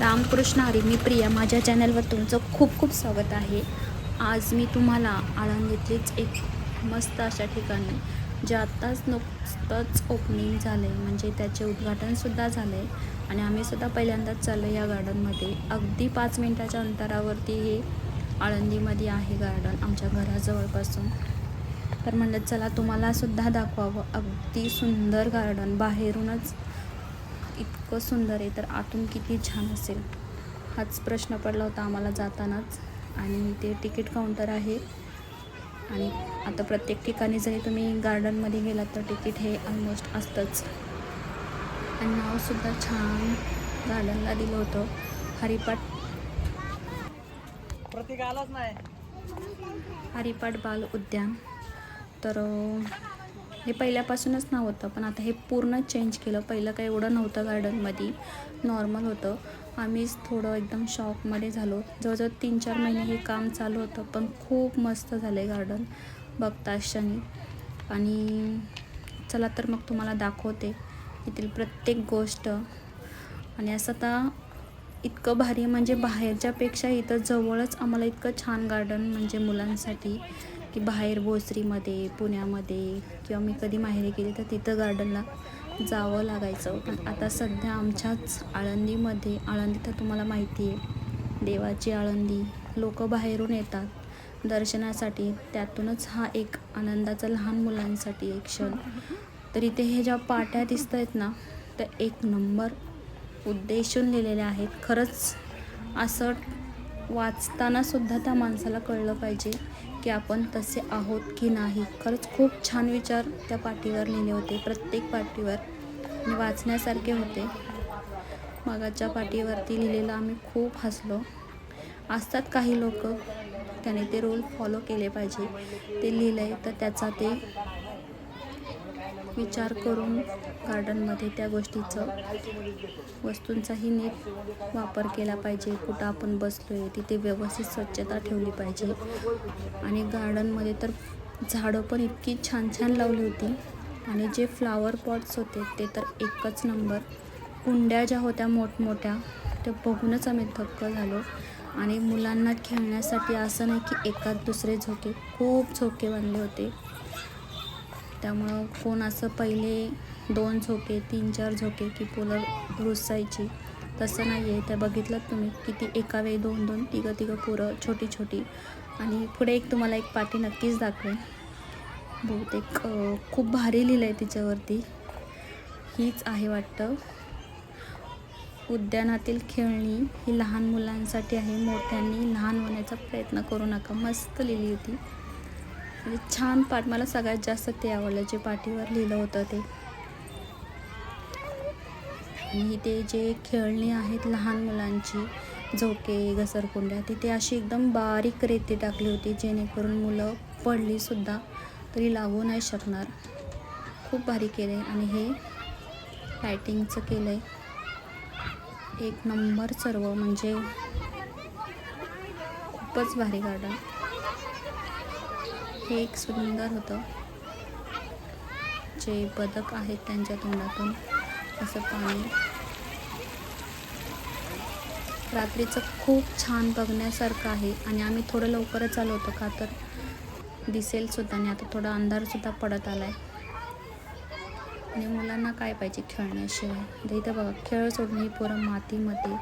रामकृष्ण हरी मी प्रिया. माझ्या चॅनलवर तुमचं खूप खूप स्वागत आहे. आज मी तुम्हाला आळंदीतलीच एक मस्त अशा ठिकाणी जे आत्ताच नुकतंच ओपनिंग झालं आहे म्हणजे त्याचे उद्घाटनसुद्धा झालं आहे आणि आम्हीसुद्धा पहिल्यांदाच चाललो या गार्डनमध्ये अगदी पाच मिनटाच्या अंतरावरती हे आळंदीमध्ये आहे गार्डन आमच्या घराजवळपासून. तर म्हणलं चला तुम्हालासुद्धा दाखवावं. अगदी सुंदर गार्डन बाहेरूनच इतकं सुंदर आहे तर आतून किती छान असेल. हाच प्रश्न पडला होता आम्हाला जातानाच. आणि ते तिकीट काउंटर आहे. आणि आता प्रत्येक ठिकाणी जरी तुम्ही गार्डनमध्ये गेलात तर तिकीट हे ऑलमोस्ट असतंच. आणि नावसुद्धा छान गार्डनला दिलं होतं. हरिपाठ प्रतीक आलाच नाही. हरिपाठ बाल उद्यान. तर हे पहिल्यापासूनच नाव होतं पण आता हे पूर्ण चेंज केलं. पहिलं काही एवढं नव्हतं गार्डनमध्ये नॉर्मल होतं. आम्हीच थोडं एकदम शॉकमध्ये झालो. जवळजवळ तीन चार महिने हे काम चालू होतं पण खूप मस्त झालं आहे गार्डन बघता क्षणी. आणि चला तर मग तुम्हाला दाखवते. येथील प्रत्येक गोष्ट. आणि असं आता इतकं भारी म्हणजे बाहेरच्यापेक्षा इथं जवळच आम्हाला इतकं छान गार्डन म्हणजे मुलांसाठी. की बाहेर भोसरीमध्ये पुण्यामध्ये किंवा मी कधी माहेरी गेली तर तिथं गार्डनला जावं लागायचं. पण आता सध्या आमच्याच आळंदीमध्ये आळंदी तर तुम्हाला माहिती आहे देवाची आळंदी लोक बाहेरून येतात दर्शनासाठी. त्यातूनच हा एक आनंदाचा लहान मुलांसाठी एक क्षण. तर इथे हे ज्या पाट्या दिसत आहेत ना तर एक नंबर उद्देशून लिहिलेल्या आहेत. खरंच असं वाचताना सुद्धा त्या माणसाला कळलं पाहिजे की आपण तसे आहोत की नाही. खरंच खूप छान विचार त्या पाटीवर लिहिले होते. प्रत्येक पाटीवर आणि वाचण्यासारखे होते. मगाच्या पाटीवरती लिहिलेलं आम्ही खूप हसलो. असतात काही लोक त्याने ते रोल फॉलो केले पाहिजे. ते लिहिलं आहे तर त्याचा ते विचार करून गार्डनमध्ये त्या गोष्टीचं वस्तूंचाही नीट वापर केला पाहिजे. कुठं आपण बसलो आहे तिथे व्यवस्थित स्वच्छता ठेवली पाहिजे. आणि गार्डनमध्ये तर झाडं पण इतकी छान छान लावली होती. आणि जे फ्लावर पॉट्स होते ते तर एकच नंबर कुंड्या ज्या होत्या मोठमोठ्या त्या बघूनच आम्ही थक्क झालो. आणि मुलांना खेळण्यासाठी असं नाही की एकात दुसरे झोके खूप झोके बांधले होते. त्यामुळं कोण असं पहिले दोन झोके तीन चार झोके की पोलं रुसायची तसं नाही आहे त्या बघितलं तुम्ही किती एका वेळी दोन दोन तिघं तिघं पोरं छोटी छोटी. आणि पुढे एक तुम्हाला एक पाठी नक्कीच दाखवेन. बहुतेक खूप भारी लिहिलं आहे तिच्यावरती. हीच आहे वाटतं. उद्यानातील खेळणी ही लहान मुलांसाठी आहे. मोठ्यांनी लहान होण्याचा प्रयत्न करू नका. मस्त लिहिली होती. म्हणजे छान पाठ. मला सगळ्यात जास्त ते आवडलं जे पाठीवर लिहिलं होतं ते. आणि ते जे खेळणी आहेत लहान मुलांची झोके घसरकुंड्या तिथे अशी एकदम बारीक रेती टाकली होती जेणेकरून मुलं पडलीसुद्धा तरी लागू नाही शकणार. खूप भारी केलं आहे आणि हे लायटिंगचं केलं आहे एक नंबर सर्व म्हणजे खूपच भारी गार्डन हे एक सुंदर होतं. जे बदक आहेत त्यांच्या तोंडातून. असं पाणी. रात्रीचं खूप छान बघण्यासारखं आहे. आणि आम्ही थोडं लवकरच आलो होतो का तर दिसेल सुद्धा आणि आता थोडा अंधारसुद्धा पडत आला आहे आणि मुलांना काय पाहिजे खेळण्याशिवाय? तर इथं बघा खेळ सोडून ही पोरं मातीमध्ये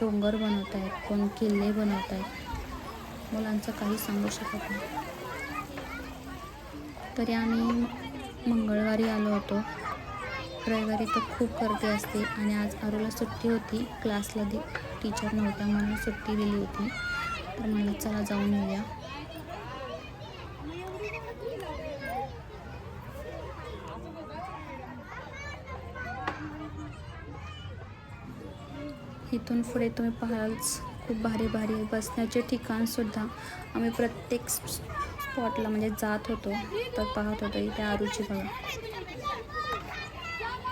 डोंगर बनवत आहेत कोण किल्ले बनवत आहेत मुलांचं काही सांगू शकत नाही. तरी आम्ही मंगळवारी आलो होतो. रविवारी तर खूप गर्दी असते आणि आज आरूला सुट्टी होती. क्लासला दि टीचर नव्हता म्हणून सुट्टी दिली होती. तर म्हणलं चला जाऊन येऊया. इथून पुढे तुम्ही पाहालच खूप भारी भारी बसण्याचे ठिकाणसुद्धा. आम्ही प्रत्येक स्पॉटला म्हणजे जात होतो तर पाहत होतो इथे आरूची बघा.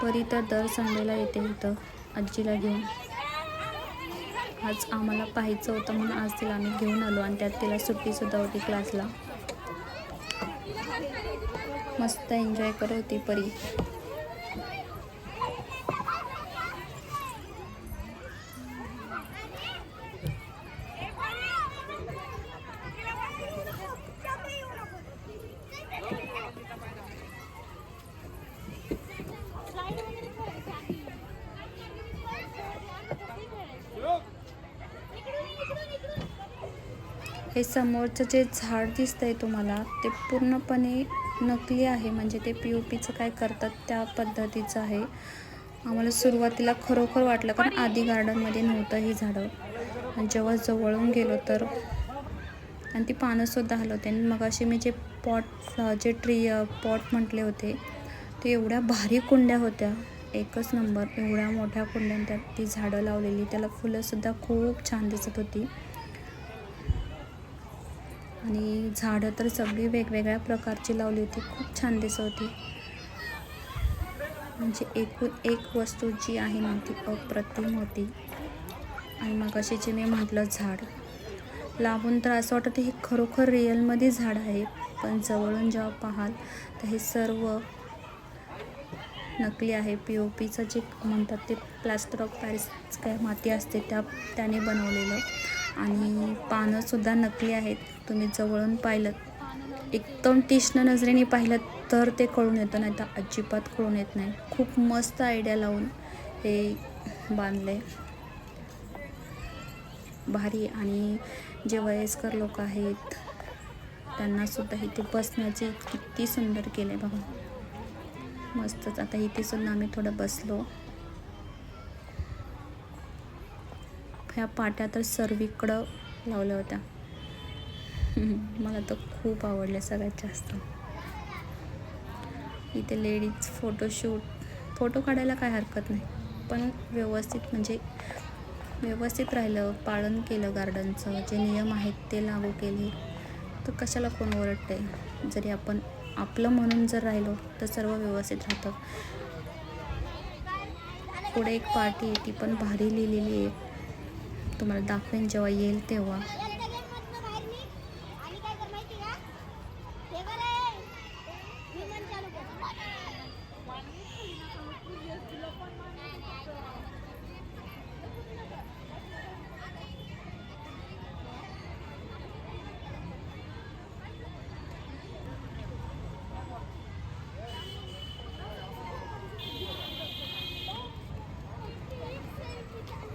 परी तर दर संडेला येते इथं आजीला घेऊन. आज आम्हाला पाहायचं होतं म्हणून आज तिला आम्ही घेऊन आलो आणि त्यात तिला सुट्टीसुद्धा होती क्लासला मस्त एन्जॉय करत होती परी. हे समोरचं जे झाड दिसतंय तुम्हाला ते पूर्णपणे नकली आहे. म्हणजे ते पी ओ पीचं काय करतात त्या पद्धतीचं आहे. आम्हाला सुरुवातीला खरोखर वाटलं कारण आधी गार्डनमध्ये नव्हतं ही झाडं. आणि जेव्हा जवळून गेलो तर आणि ती पानंसुद्धा हलवते आणि मग असे मी जे पॉट जे ट्री पॉट म्हटले होते ते एवढ्या भारी कुंड्या होत्या. एकच नंबर एवढ्या मोठ्या कुंड्यांत ती झाडं लावलेली. त्याला फुलंसुद्धा खूप छान दिसत होती. आणि झाडं तर सगळी वेगवेगळ्या प्रकारची लावली होती. खूप छान दिसत होती. म्हणजे एकूण एक वस्तू जी आहे ना ती अप्रतिम होती. आणि मग अशी जे मी म्हटलं झाड. लावून तर असं वाटतं हे खरोखर रिअलमध्ये झाड आहे. पण जवळून जेव्हा पाहाल तर हे सर्व नकली आहे. पी ओ पीचं जे म्हणतात ते प्लॅस्टर ऑफ पॅरिस काय माती असते त्या त्याने बनवलेलं. आणि पानंसुद्धा नकली आहेत. तुम्ही जवळून पाहिलं एकदम तीक्ष्ण नजरेने पाहिलं तर ते कळून येतं नाही तर अजिबात कळून येत नाही. खूप मस्त आयडिया लावून हे बांधले भारी आणि जे वयस्कर लोक आहेत त्यांनासुद्धा इथे बसण्याचे किती सुंदर केले बघा. मस्तच. आता इथे सुद्धा आम्ही थोडं बसलो. ह्या पाट्या तर सर्वीकडं लावल्या होत्या. मला तर खूप आवडल्या सगळ्यात जास्त. इथे लेडीज फोटोशूट फोटो काढायला काय हरकत नाही. पण व्यवस्थित म्हणजे व्यवस्थित राहिलं पालन केलं गार्डनचं जे नियम आहेत ते लागू केले तर कशाला कोण ओरडते जरी आपण आपलं म्हणून जर राहिलो तर सर्व व्यवस्थित राहतं. पुढे एक पार्टी आहे ती पण भारी लिहिलेली आहे. तुम्हाला दाखवेन जेव्हा येईल तेव्हा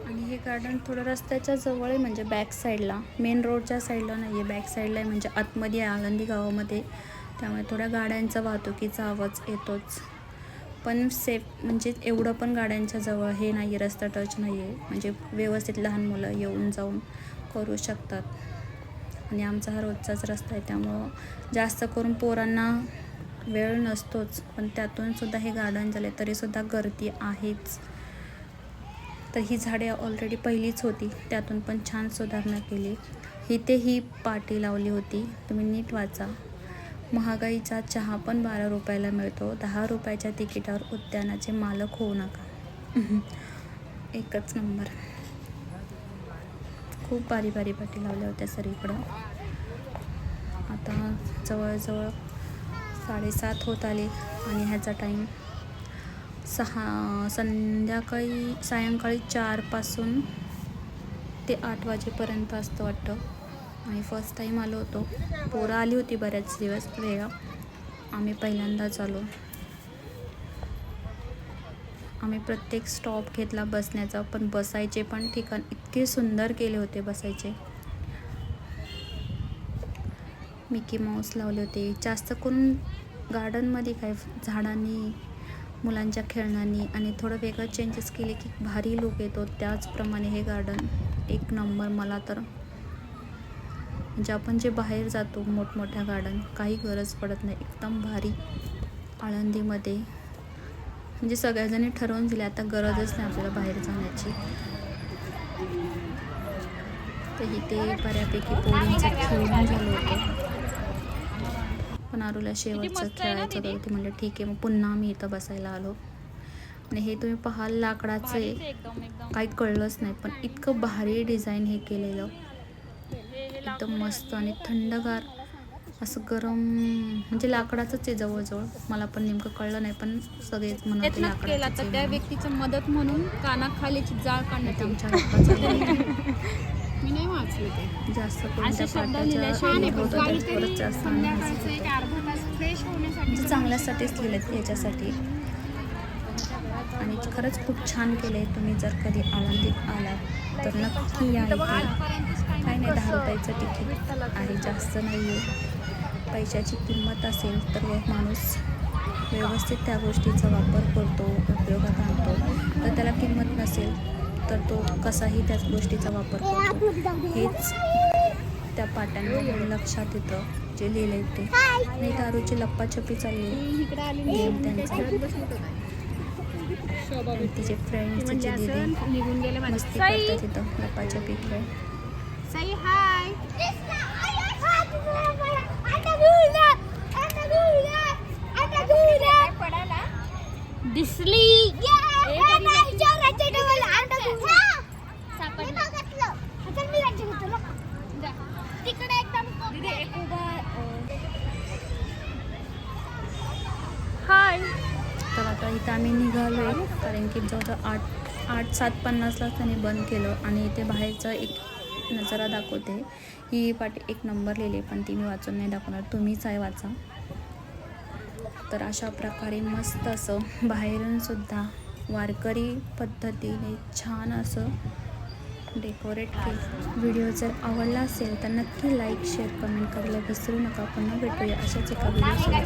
आणि हे गार्डन थोडं रस्त्याच्या जवळ आहे म्हणजे बॅक साईडला मेन रोडच्या साईडला नाही आहे बॅक साईडला आहे म्हणजे आतमध्ये आहे आळंदी गावामध्ये. त्यामुळे थोड्या गाड्यांचा वाहतुकीचा आवाज येतोच. पण सेफ म्हणजे एवढं पण गाड्यांच्या जवळ हे नाही आहे रस्ता टच नाही आहे म्हणजे व्यवस्थित लहान मुलं येऊन जाऊन करू शकतात. आणि आमचा हा रोजचाच रस्ता आहे त्यामुळं जास्त करून पोरांना वेळ नसतोच. पण त्यातून सुद्धा हे गार्डन झाले तरीसुद्धा गर्दी आहेच. तर ही झाडे ऑलरेडी पहिलीच होती. त्यातून पण छान सुधारणा केली. इथे ही पाटी लावली होती. तुम्ही नीट वाचा. महागाईचा चहा पण बारा रुपयाला मिळतो. दहा रुपयाच्या तिकिटावर उद्यानाचे मालक होऊ नका. एकच नंबर. खूप बारी बारी पाटी लावल्या होत्या सर इकडं. आता जवळजवळ साडेसात होत आले आणि ह्याचा टाईम सहा संध्याकाळी सायंकाळी चारपासून ते आठ वाजेपर्यंत असतं वाटतं. आणि फर्स्ट टाईम आलो होतो. पोरं आली होती बऱ्याच दिवस वेळा आम्ही पहिल्यांदाच आलो. आम्ही प्रत्येक स्टॉप घेतला बसण्याचा पण बसायचे पण ठिकाण इतके सुंदर केले होते बसायचे. मिकी माऊस लावले होते. जास्त करून गार्डनमध्ये काय झाडांनी मुलांच्या खेळण्यांनी आणि थोडं वेगळं चेंजेस केले की भारी लुक येतो. त्याचप्रमाणे हे गार्डन एक नंबर मला तर. म्हणजे आपण जे बाहेर जातो मोठमोठ्या गार्डन काही गरज पडत नाही. एकदम भारी आळंदीमध्ये. म्हणजे सगळ्याजणी ठरवून दिले आता गरजच नाही आपल्याला बाहेर जाण्याची. तर इथे बऱ्यापैकी पोळींचं खेळून झालं होतं. पण आरूला शेवटचं खेळायचं होतं ते म्हणलं ठीक आहे मग पुन्हा मी इथं बसायला आलो. आणि हे तुम्ही पाहाल लाकडाचं. आहे काही कळलंच नाही पण इतकं भारी डिझाईन हे केलेलं. एकदम मस्त आणि थंडगार. असं गरम म्हणजे लाकडाचंच आहे जवळजवळ. मला पण नेमकं कळलं नाही पण सगळेच म्हणत केला तर त्या. व्यक्तीचं मदत म्हणून कानाखालीची जाळ काढण्यात आमच्या मी नाही वाचले ते. जास्त करून असे त्या शब्द पाट्याच्या लिहिल्याशिवाय नाही होतं पण त्याच्यावरच जास्त म्हणजे चांगल्यासाठीच लिहिलेत याच्यासाठी. आणि खरंच खूप छान केलं आहे तुम्ही जर कधी आळंदीत आलात तर नक्की या इथे. काही नाही दहा रुपयाचं तिकीट आहे जास्त नाही आहे पैशाची किंमत असेल तर व माणूस व्यवस्थित त्या गोष्टीचा वापर करतो उपयोगात आणतो. तर त्याला किंमत नसेल तर तो कसाही त्याच गोष्टीचा वापर करतो. हेच त्या पाट्यांमध्ये लक्षात येतं जे लिहिलं ते. नाही दारूची लप्पाछपी चालली गेम त्यांचा. आणि तिचे फ्रेंड्स म्हणजे तिचे दिदी असं निघून गेले माझे मस्ती साई! करतात तिथं लप्पाछपी खेळ. साई हाय दिसली तिकडे एकदम हाय तर आता इथं आम्ही निघालो आहे कारण की जवळजवळ आठ आठ सात पन्नासला त्यांनी बंद केलं आणि इथे बाहेरचं एक नजारा दाखवते. ही पाटी एक नंबर लिहिली पण ती मी वाचून नाही दाखवणार. तुम्हीच आहे वाचा. तर अशा प्रकारे मस्त असं बाहेरूनसुद्धा वारकरी पद्धतीने छान असं डेकोरेट केलं. व्हिडिओ जर आवडला असेल तर नक्की लाईक शेअर कमेंट करायला विसरू नका. पुन्हा भेटूया अशाच एका व्हिडिओसोबत